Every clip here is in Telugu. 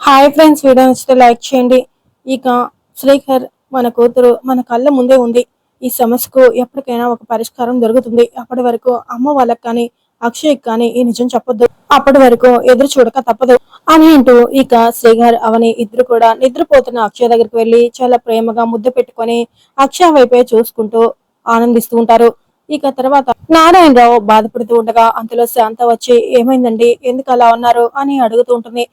హాయ్ ఫ్రెండ్స్ వీడియో నచ్చితే లైక్ చేయండి. ఇక శ్రీకర్ మన కూతురు మన కళ్ళ ముందే ఉంది. ఈ సమస్యకు ఎప్పటికైనా ఒక పరిష్కారం దొరుకుతుంది. అప్పటి వరకు అమ్మ వాళ్ళకి కానీ అక్షయ్ కానీ ఈ నిజం చెప్పొద్దు. అప్పటి వరకు ఎదురు చూడక తప్పదు అని అంటూ ఇక శ్రీహర్ అవని ఇద్దరు కూడా నిద్రపోతున్న అక్షయ్ దగ్గరికి వెళ్ళి చాలా ప్రేమగా ముద్దు పెట్టుకొని అక్షయ్ వైపే చూసుకుంటూ ఆనందిస్తూ ఉంటారు. ఇక తర్వాత నారాయణరావు బాధపడుతూ ఉండగా అంతలో శాంత వచ్చి ఏమైందండి? ఎందుకు అలా ఉన్నారు? అని అడుగుతూ ఉంటుంది.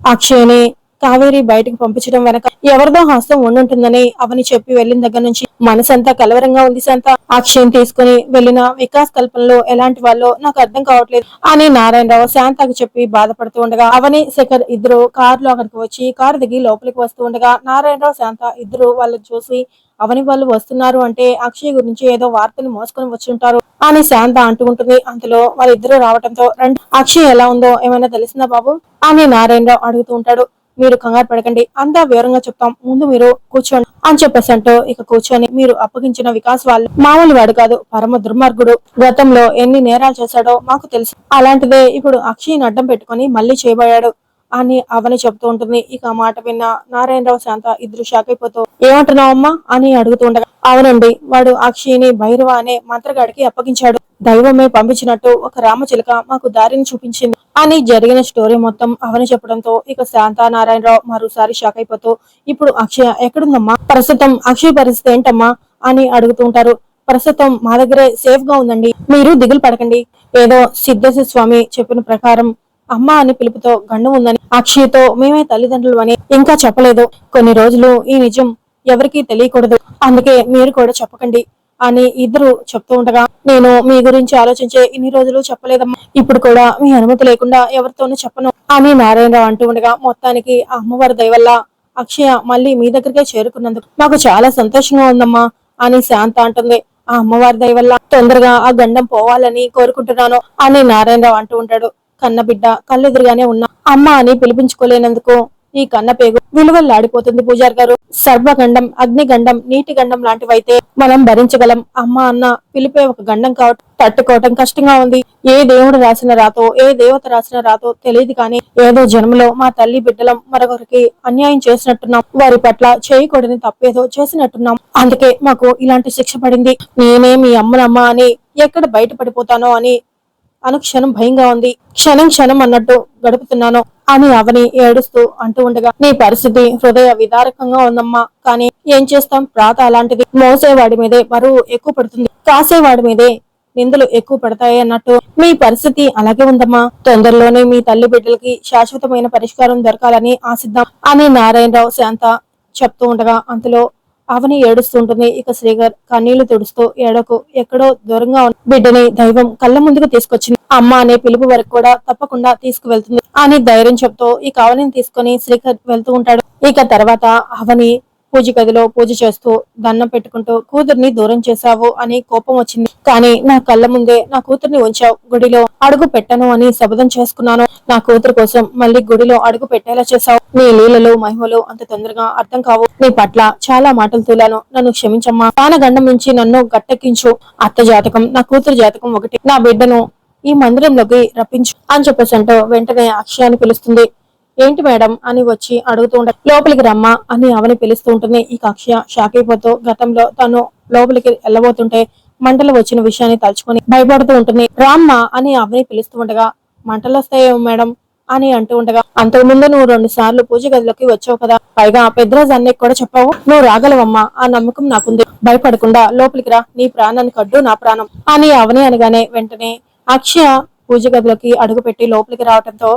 అక్షయ్ని కావేరి బయటకు పంపించడం వెనక ఎవరిదో హస్తం ఉండుంటుందని అవని చెప్పి వెళ్ళిన దగ్గర నుంచి మనసంతా కలవరంగా ఉంది శాంత. అక్షయం తీసుకుని వెళ్ళిన వికాస్ కల్పనలో ఎలాంటి వాళ్ళో నాకు అర్థం కావట్లేదు. అని నారాయణరావు శాంతకు చెప్పి బాధపడుతూ ఉండగా అవని శేఖర్ ఇద్దరు కారులో అక్కడికి వచ్చి కారు దిగి లోపలికి వస్తూ ఉండగా నారాయణరావు శాంత ఇద్దరు వాళ్ళని చూసి అవని వాళ్ళు వస్తున్నారు అంటే అక్షయ్ గురించి ఏదో వార్తను మోసుకొని వచ్చి ఉంటారు అని శాంత అంటూ ఉంటుంది. అంతలో వాళ్ళిద్దరూ రావడంతో రండి అక్షయ్ ఎలా ఉందో ఏమైనా తెలిసిందా బాబు? అని నారాయణరావు అడుగుతూ ఉంటాడు. మీరు కంగారు పడకండి. అంతా వివరంగా చెప్తాం. ముందు మీరు కూర్చోండి అని చెప్పేసి అంటూ ఇక కూర్చొని మీరు అప్పగించిన వికాస్ వాళ్ళు మామూలు వాడు కాదు పరమ దుర్మార్గుడు. గతంలో ఎన్ని నేరాలు చేశాడో మాకు తెలుసు. అలాంటిదే ఇప్పుడు అక్షయ్ని అడ్డం పెట్టుకొని మళ్ళీ చేయబోయాడు. అని అవని చెప్తూ ఉంటుంది. ఇక ఆ మాట విన్న నారాయణరావు శాంత ఇద్దరు షాక్ అయిపోతూ ఏమంటున్నావు అమ్మా అని అడుగుతూ ఉండగా అవునండి వాడు అక్షిని భైరవ అనే మంత్రగాడికి అప్పగించాడు. దైవమే పంపించినట్టు ఒక రామచిలక మాకు దారిని చూపించింది. అని జరిగిన స్టోరీ మొత్తం అవని చెప్పడంతో ఇక శాంత నారాయణరావు మరోసారి షాక్ అయిపోతూ ఇప్పుడు అక్షయ ఎక్కడుందమ్మా? ప్రస్తుతం అక్షయ్ పరిస్థితి ఏంటమ్మా? అని అడుగుతుంటారు ప్రస్తుతం మా దగ్గరే సేఫ్గా ఉందండి. మీరు దిగులు పడకండి. ఏదో సిద్ధేశ్వర స్వామి చెప్పిన ప్రకారం అమ్మ అని పిలుపుతో గండం ఉందని అక్షయ్తో మేమే తల్లిదండ్రులు అని ఇంకా చెప్పలేదు. కొన్ని రోజులు ఈ నిజం ఎవరికీ తెలియకూడదు. అందుకే మీరు కూడా చెప్పకండి అని ఇద్దరు చెప్తూ ఉండగా నేను మీ గురించి ఆలోచించే ఇన్ని రోజులు చెప్పలేదమ్మా. ఇప్పుడు కూడా మీ అనుమతి లేకుండా ఎవరితోనూ చెప్పను అని నారాయణరావు అంటూ ఉండగా మొత్తానికి ఆ అమ్మవారి దయవల్ల అక్షయ మళ్ళీ మీ దగ్గరికే చేరుకున్నందుకు నాకు చాలా సంతోషంగా ఉందమ్మా అని శాంత అంటుంది. ఆ అమ్మవారి దయవల్ల తొందరగా ఆ గండం పోవాలని కోరుకుంటున్నాను అని నారాయణరావు అంటూ ఉంటాడు. కన్నబిడ్డ కళ్ళెదురుగానే ఉన్న అమ్మ అని పిలిపించుకోలేనందుకు ఈ కన్న పేగు విలువల్లాడిపోతుంది పూజారి గారు. సర్వగండం అగ్నిగండం నీటి గండం లాంటివైతే మనం భరించగలం. అమ్మ అన్న పిలిపే ఒక గండం కావటం తట్టుకోవటం కష్టంగా ఉంది. ఏ దేవుడు రాసిన రాతో ఏ దేవత రాసిన రాతో తెలియదు కానీ ఏదో జన్మలో మా తల్లి బిడ్డలం మరొకరికి అన్యాయం చేసినట్టున్నాం. వారి పట్ల చేయకూడని తప్పేదో చేసినట్టున్నాం. అందుకే మాకు ఇలాంటి శిక్ష పడింది. నేనే మీ అమ్మనమ్మ అని ఎక్కడ బయటపడిపోతానో అని అనుక్షణం భయంగా ఉంది. క్షణం క్షణం అన్నట్టు గడుపుతున్నాను. అని అవని ఏడుస్తూ అంటూ ఉండగా నీ పరిస్థితి హృదయ విదారకంగా ఉందమ్మా. కానీ ఏం చేస్తాం? ప్రాత అలాంటిది. మోసేవాడి మీదే బరువు ఎక్కువ పడుతుంది. కాసేవాడి మీదే నిందలు ఎక్కువ పడతాయి అన్నట్టు. మీ పరిస్థితి అలాగే ఉందమ్మా. తొందరలోనే మీ తల్లి బిడ్డలకి శాశ్వతమైన పరిష్కారం దొరకాలని ఆశిద్దాం అని నారాయణరావు శాంత చెప్తూ ఉండగా అంతలో అవని ఏడుస్తుంటుంది. ఇక శ్రీగర్ కన్నీళ్ళు తుడుస్తూ ఏడకు ఎక్కడో దూరంగా ఉన్న బిడ్డని దైవం కళ్ళ ముందుకు తీసుకొచ్చింది. అమ్మ అనే పిలుపు వరకు కూడా తప్పకుండా తీసుకువెళ్తుంది. అని ధైర్యం చెప్తూ ఇక అవనిని తీసుకొని శ్రీకర్ వెళ్తూ ఉంటాడు. ఇక తర్వాత అవని పూజ గదిలో పూజ చేస్తూ దండం పెట్టుకుంటూ కూతుర్ని దూరం చేశావు అని కోపం వచ్చింది. కానీ నా కళ్ళ ముందే నా కూతుర్ని ఉంచావు. గుడిలో అడుగు పెట్టను అని శబదం చేసుకున్నాను. నా కూతురు కోసం మళ్ళీ గుడిలో అడుగు పెట్టేలా చేశావు. నీ లీలలు మహిమలు అంత తొందరగా అర్థం కావు. నీ పట్ల చాలా మాటలు తూలాను. నన్ను క్షమించమ్మా. పానగండం నుంచి నన్ను గట్టెక్కించు. అత్త జాతకం నా కూతురు జాతకం ఒకటి. నా బిడ్డను ఈ మందిరంలోకి రప్పించు అని చెప్పేసి అంటూ వెంటనే అక్షయాన్ని పిలుస్తుంది. ఏంటి మేడం అని వచ్చి అడుగుతూ ఉంట లోపలికి రమ్మా అని అవని పిలుస్తూ ఉంటుంది. ఈ అక్షయ షాక్ అయిపోతూ గతంలో తను లోపలికి వెళ్ళబోతుంటే మంటలు వచ్చిన విషయాన్ని తలుచుకొని భయపడుతూ ఉంటుంది. రామ్మా అని అవని పిలుస్తూ ఉండగా మంటలు వస్తాయేమో మేడం అని అంటూ ఉండగా అంతకు ముందు నువ్వు రెండు సార్లు పూజ గదిలోకి వచ్చావు కదా పైగా పెద్దరాజు అన్నయ్య కూడా చెప్పావు నువ్వు రాగలవమ్మా ఆ నమ్మకం నాకుంది. భయపడకుండా లోపలికి రా నీ ప్రాణాన్ని కడ్డు నా ప్రాణం అని అవని అనగానే వెంటనే అక్షయ పూజ గదిలోకి అడుగుపెట్టి లోపలికి రావడంతో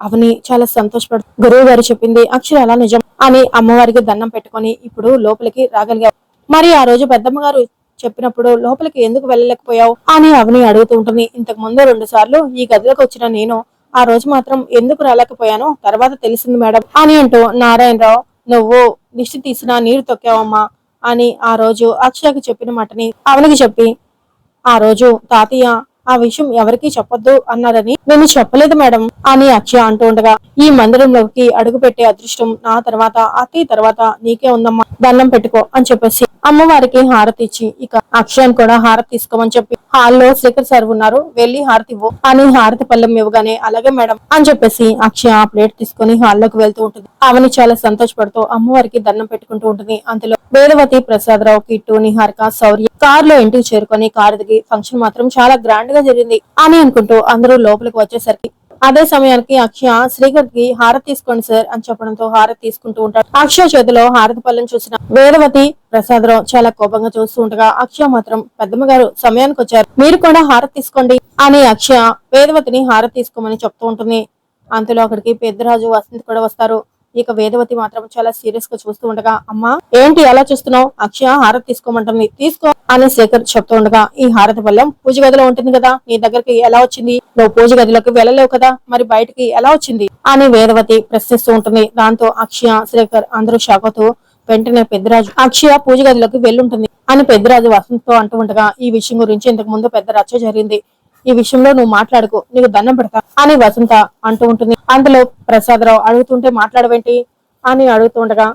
అవని చాలా సంతోషపడు గురువు గారు చెప్పింది అక్షరాల నిజం అని అమ్మవారికి దండం పెట్టుకొని ఇప్పుడు లోపలికి రాగలిగారు మరి ఆ రోజు పెద్దమ్మ గారు చెప్పినప్పుడు లోపలికి ఎందుకు వెళ్ళలేకపోయావు అని అవని అడుగుతూ ఉంటుంది. ఇంతకు ముందు రెండు సార్లు ఈ గదిలోకి వచ్చిన నేను ఆ రోజు మాత్రం ఎందుకు రాలేకపోయానో తర్వాత తెలిసింది మేడం అని అంటూ నారాయణరావు నువ్వు దిష్టి తీసిన నీరు తొక్కావమ్మా అని ఆ రోజు అక్షయకి చెప్పిన మాటని అవనికి చెప్పి ఆ రోజు తాతయ్య ఆ విషయం ఎవరికీ చెప్పొద్దు అన్నారని నేను చెప్పలేదు మేడం అని అక్షయ అంటూ ఉండగా ఈ మందిరంలోకి అడుగు పెట్టే అదృష్టం నా తర్వాత అతి తర్వాత నీకే ఉందమ్మా దండం పెట్టుకో అని చెప్పేసి అమ్మవారికి హారతి ఇచ్చి ఇక అక్షయాన్ని కూడా హారతి తీసుకోమని చెప్పి హాల్లో శేఖర్ సార్ ఉన్నారు వెళ్ళి హారతి ఇవ్వు అని హారతి పళ్ళెం ఇవ్వగానే అలాగే మేడం అని చెప్పేసి అక్షయ ఆ ప్లేట్ తీసుకుని హాల్లోకి వెళ్తూ ఉంటుంది. అవని చాలా సంతోషపడుతూ అమ్మవారికి దండం పెట్టుకుంటూ ఉంటుంది. అంతలో వేదవతి ప్రసాదరావు కిట్టు నిహారిక శౌర్య కార్లో ఇంటికి చేరుకొని కారు దిగి ఫంక్షన్ మాత్రం చాలా గ్రాండ్ గా జరిగింది. అని అనుకుంటూ అందరూ లోపలికి వచ్చేసరికి అదే సమయానికి అక్షయ శ్రీకర్కి హారతి తీసుకోండి సార్ అని చెప్పడంతో హారతి తీసుకుంటూ ఉంటాడు. అక్షయ చేతిలో హారతి పళ్ళను చూసిన వేదవతి ప్రసాదరావు చాలా కోపంగా చూస్తూ ఉండగా అక్షయ మాత్రం పెద్దమ్మ గారు సమయానికి వచ్చారు. మీరు కూడా హారతి తీసుకోండి అని అక్షయ వేదవతిని హారతి తీసుకోమని చెప్తూ ఉంటుంది. అంతలో అక్కడికి పెద్దరాజు వసంత్ కూడా వస్తారు. ఇక వేదవతి మాత్రం చాలా సీరియస్గా చూస్తూ ఉండగా అమ్మా ఏంటి అలా చూస్తున్నావు? అక్షయ హారతి తీసుకోమంటుంది. తీసుకో అని శేఖర్ చెప్తూ ఉండగా ఈ హారతి పళ్ళెం పూజ గదిలో ఉంటుంది కదా నీ దగ్గరికి ఎలా వచ్చింది? నువ్వు పూజ గదిలోకి వెళ్ళలేవు కదా మరి బయటికి ఎలా వచ్చింది? అని వేదవతి ప్రశ్నిస్తూ ఉంటుంది. దాంతో అక్షయ శేఖర్ అందరూ షాక్ అవుతూ వెంటనే పెద్దరాజు అక్షయ పూజ గదిలోకి వెళ్ళుంటుంది అని పెద్దరాజు వసంతతో అంటూ ఉండగా ఈ విషయం గురించి ఇంతకు ముందు పెద్ద రచ్చ జరిగింది. ఈ విషయంలో నువ్వు మాట్లాడుకో నీకు దండం పెడతా అని వసంత అంటూ ఉంటుంది. అందులో ప్రసాదరావు అడుగుతుంటే మాట్లాడవేంటి అని అడుగుతుండగా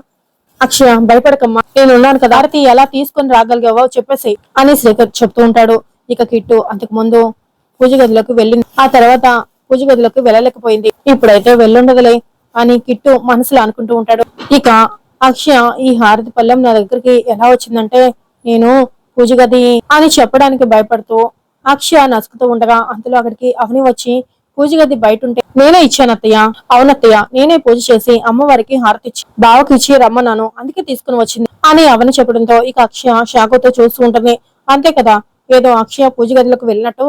అక్షయ భయపడకమ్మా నేను ఉన్నాను కదా భారతి ఎలా తీసుకొని రాగలిగావో చెప్పేసి అని శ్రీకర్ చెప్తూ ఉంటాడు. ఇక కిట్టు అంతకు ముందు పూజ గదిలోకి వెళ్ళింది. ఆ తర్వాత పూజ గదిలోకి వెళ్ళలేకపోయింది. ఇప్పుడైతే వెళ్ళుండదులే అని కిట్టు మనసులో అనుకుంటూ ఉంటాడు. ఇక అక్షయ ఈ హారతి పల్లెం నా దగ్గరికి ఎలా వచ్చిందంటే నేను పూజ గది అని చెప్పడానికి భయపడుతూ అక్షయ నసుకుతూ ఉండగా అంతలో అక్కడికి అవని వచ్చి పూజ గది బయట ఉంటే నేనే ఇచ్చాను అత్తయ్య అవునత్తయ్య నేనే పూజ చేసి అమ్మవారికి హారతి ఇచ్చి బావకి ఇచ్చి రమ్మన్నాను. అందుకే తీసుకుని వచ్చింది. అని అవని చెప్పడంతో ఇక అక్షయ షాకుతో చూస్తూ ఉంటుంది. అంతే కదా ఏదో అక్షయ పూజ గదిలోకి వెళ్ళినట్టు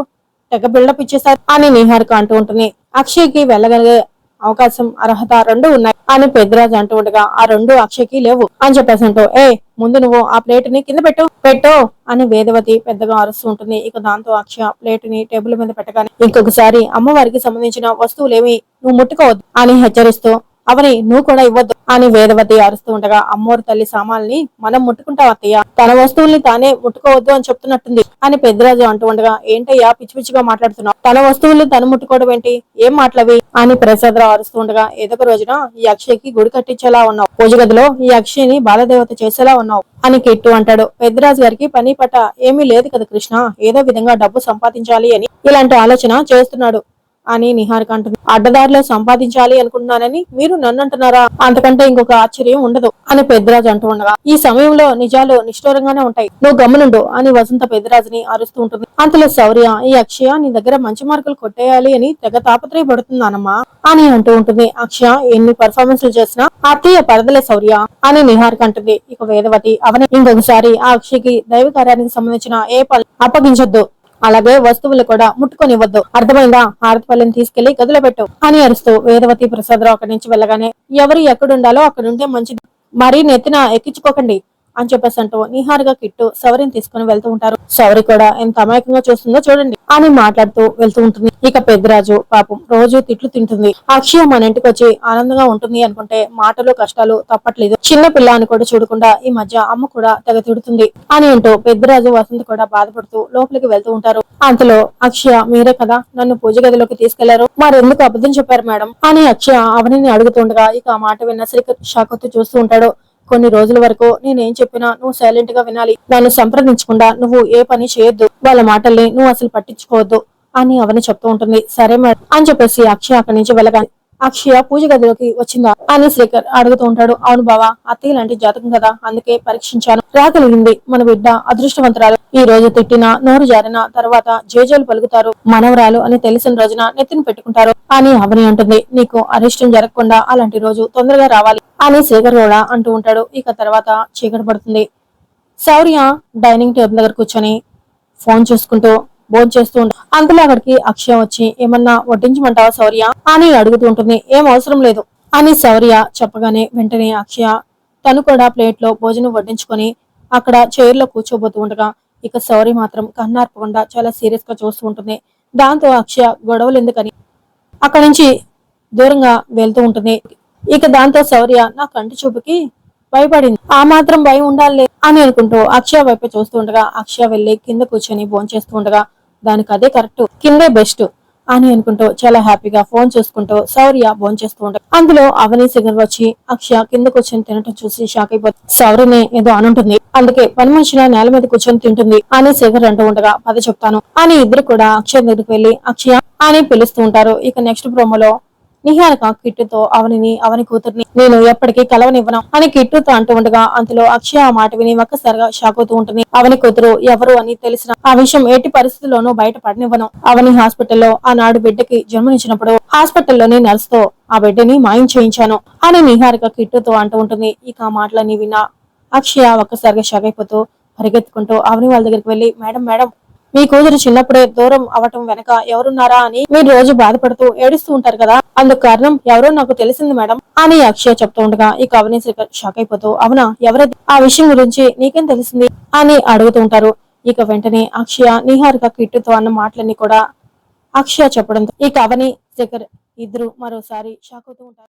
తెగ బిల్డప్ ఇచ్చేసారు అని నిహారిక అంటూ ఉంటుంది. అక్షయ్కి వెళ్ళగలిగే అవకాశం అర్హత రెండు ఉన్నాయి. అని పెద్దరాజు అంటూ ఉండగా ఆ రెండు అక్షయ్కి లేవు. అని చెప్పేసి అంటూ ఏ ముందు నువ్వు ఆ ప్లేట్ని కింద పెట్టు. పెట్టు అని వేదవతి పెద్దగా అరుస్తూ ఉంటుంది. ఇక దాంతో అక్షయ ప్లేట్ని టేబుల్ మీద పెట్టగానే ఇంకొకసారి అమ్మవారికి సంబంధించిన వస్తువులేమి నువ్వు ముట్టుకోవద్దు అని హెచ్చరిస్తూ అవని నువ్వు కూడా ఇవ్వద్దు అని వేదవతి అరుస్తూ ఉండగా అమ్మోరు తల్లి సామాన్ని మనం ముట్టుకుంటాం అత్తయ్య. తన వస్తువుల్ని తానే ముట్టుకోవద్దు అని చెప్తున్నట్టుంది అని పెద్దరాజు అంటూ ఉండగా ఏంటయ్యా పిచ్చి పిచ్చిగా మాట్లాడుతున్నావు? తన వస్తువుల్ని తను ముట్టుకోవడం ఏంటి? ఏం మాట్లావి? అని ప్రసాదరావు అరుస్తూ ఉండగా ఏదొక రోజున ఈ అక్షయ్కి గుడి కట్టించేలా ఉన్నావు. పూజ గదిలో ఈ అక్షయ్ని బాలదేవత చేసేలా ఉన్నావు అని కిట్టు అంటాడు. పెద్దరాజు గారికి పని పట ఏమీ లేదు కదా కృష్ణ. ఏదో విధంగా డబ్బు సంపాదించాలి అని ఇలాంటి ఆలోచన చేస్తున్నాడు. అని నిహారిక అంటుంది. అడ్డదారిలో సంపాదించాలి అనుకుంటున్నానని మీరు నన్ను అంటున్నారా అంతకంటే ఇంకొక ఆశ్చర్యం ఉండదు అని పెద్దరాజు అంటూ ఉండగా. ఈ సమయంలో నిజాలు నిష్ఠూరంగానే ఉంటాయి. నువ్వు గమనుండు అని వసంత పెద్దరాజుని అరుస్తూ ఉంటుంది. అంతలో శౌర్య ఈ అక్షయ నీ దగ్గర మంచి మార్కులు కొట్టేయాలి అని తెగ తాపత్రయపడుతున్నానమ్మా అని అంటూ ఉంటుంది. అక్షయ ఎన్ని పర్ఫార్మెన్స్లు చేసినా అత్తయ్య పరదలే శౌర్య అని నిహారిక అంటుంది. ఇక వేదవతి అవని ఇంకొకసారి ఆ అక్షయకి దైవ కార్యానికి సంబంధించిన ఏ పనులు అప్పగించొద్దు. అలాగే వస్తువులు కూడా ముట్టుకొనివ్వద్దు అర్థమైందా? హారతి తీసుకెళ్ళి గదిలో పెట్టు అని అరుస్తూ వేదవతి ప్రసాదరావు అక్కడి నుంచి వెళ్ళగానే ఎవరు ఎక్కడుండాలో అక్కడుంటే మంచిది. మరీ నెత్తిన ఎక్కించుకోకండి. అని చెప్పేసి అంటూ నిహారుగా కిట్టు సవరిని తీసుకుని వెళ్తూ ఉంటారు. సవరి కూడా ఎంత అమాయకంగా చూస్తుందో చూడండి. అని మాట్లాడుతూ వెళ్తూ ఉంటుంది. ఇక పెద్దరాజు పాపం రోజు తిట్లు తింటుంది. అక్షయ మన ఇంటికి వచ్చి ఆనందంగా ఉంటుంది అనుకుంటే మాటలు కష్టాలు తప్పట్లేదు. చిన్న పిల్ల అని కూడా చూడకుండా ఈ మధ్య అమ్మ కూడా తెగ తిడుతుంది అని అంటూ పెద్దరాజు వసంత్ కూడా బాధపడుతూ లోపలికి వెళ్తూ ఉంటారు. అంతలో అక్షయ మీరే కదా నన్ను పూజ గదిలోకి తీసుకెళ్ళారు. మరెందుకు అబద్ధం చెప్పారు మేడం? అని అక్షయ అవనిని అడుగుతుండగా ఇక ఆ మాట విన్న శ్రీకర్ షాకుతో చూస్తూ ఉంటాడు. కొన్ని రోజుల వరకు నేనేం చెప్పినా నువ్వు సైలెంట్గా వినాలి. నన్ను సంప్రదించకుండా నువ్వు ఏ పని చేయొద్దు. వాళ్ళ మాటల్ని నువ్వు అసలు పట్టించుకోవద్దు అని అవని చెప్తూ ఉంటుంది. సరే మేడం అని చెప్పేసి అక్షయ అక్కడి నుంచి వెళ్ళగాలి అక్షయ పూజ గదిలోకి వచ్చిందా? అని శ్రీకర్ అడుగుతూ ఉంటాడు. అవును బావా అత్తయ్య లాంటి జాతకం కదా అందుకే పరీక్షించాను. రాగలిగింది మన బిడ్డ అదృష్టవంతురాలు. ఈ రోజు తిట్టిన నోరు జారిన తర్వాత జేజోలు పలుకుతారు. మనవరాలు అని తెలిసిన రోజున నెత్తిని పెట్టుకుంటారు. అని అవని అంటుంది. నీకు అరిష్టం జరగకుండా అలాంటి రోజు తొందరగా రావాలి అని శేఖర్ కూడా అంటూ ఉంటాడు. ఇక తర్వాత చీకటి పడుతుంది. శౌర్య డైనింగ్ టేబుల్ దగ్గర కూర్చొని ఫోన్ చూసుకుంటూ భోజనం చేస్తూ ఉంటాడు అంతలో అక్కడికి అక్షయ వచ్చి ఏమన్నా వడ్డించమంటావా శౌర్య? అని అడుగుతూ ఉంటుంది. ఏం అవసరం లేదు అని శౌర్య చెప్పగానే వెంటనే అక్షయ తను కూడా ప్లేట్లో భోజనం వడ్డించుకొని అక్కడ చైర్లో కూర్చోబోతూ ఉండగా ఇక శౌర్య మాత్రం కన్నార్పకుండా చాలా సీరియస్గా చూస్తూ ఉంటుంది. దాంతో అక్షయ గొడవలు ఎందుకని అక్కడి నుంచి దూరంగా వెళ్తూ ఉంటుంది. ఇక దాంతో శౌర్య నా కంటి చూపుకి భయపడింది. ఆ మాత్రం భయం ఉండాలి అని అనుకుంటూ అక్షయ వైపు చూస్తూ ఉండగా అక్షయ వెళ్ళి కింద కూర్చొని భోంచేస్తూ ఉండగా దానికి అదే కరెక్ట్ కిందే బెస్ట్ అని అనుకుంటూ చాలా హ్యాపీగా ఫోన్ చూసుకుంటూ సౌర్య ఫోన్ చేస్తూ ఉంటాడు అందులో అవని సిగర్ వచ్చి అక్షయ కింద కూర్చొని తినటం చూసి షాక్ అయిపోతుంది సౌర్యని ఏదో అనుంటుంది అందుకే పని మనిషిన నేల మీద కూర్చొని తింటుంది అని శేఖర్ అంటూ ఉండగా పద చెప్తాను అని ఇద్దరు కూడా అక్షయ దగ్గరికి వెళ్ళి అక్షయ అని పిలుస్తూ ఉంటారు. ఇక నెక్స్ట్ ప్రోమోలో నిహారిక కిట్టుతో అవనిని అవని కూతుర్ని నేను ఎప్పటికీ కలవనివ్వను అని కిట్టుతో అంటూ ఉండగా అంతలో అక్షయ ఆ మాట విని ఒక్కసారిగా షాక్ అవుతూ ఉంటుంది. అవని కూతురు ఎవరు అని తెలిసిన ఆ విషయం ఎట్టి పరిస్థితుల్లోనూ బయట పడనివ్వను అవని హాస్పిటల్లో ఆనాడు బిడ్డకి జన్మనిచ్చినప్పుడు హాస్పిటల్లోనే నర్స్తో ఆ బిడ్డని మాయం చేయించాను అని నిహారిక కిట్టుతో అంటూ ఉంటుంది. ఇక ఆ విన్నా అక్షయ ఒక్కసారిగా షాక్ అయిపోతూ పరిగెత్తుకుంటూ అవని వాళ్ళ దగ్గరికి వెళ్ళి మేడం మేడం మీ కూతురు చిన్నప్పుడే దూరం అవటం వెనక ఎవరున్నారా అని మీరు రోజు బాధపడుతూ ఏడుస్తూ ఉంటారు కదా? అందుకు కారణం ఎవరో నాకు తెలిసింది మేడం అని అక్షయ చెప్తూ ఉండగా ఈ కవని షాక్ అయిపోతూ అవునా? ఎవరది ఆ విషయం గురించి నీకేం తెలిసింది? అని అడుగుతూ ఉంటారు. ఇక వెంటనే అక్షయ నిహారిక కిట్టుతో అన్న మాటలన్నీ కూడా అక్షయ చెప్పడంతో ఇక అవని శేఖర్ ఇద్దరు మరోసారి షాక్ అవుతూ ఉంటారు.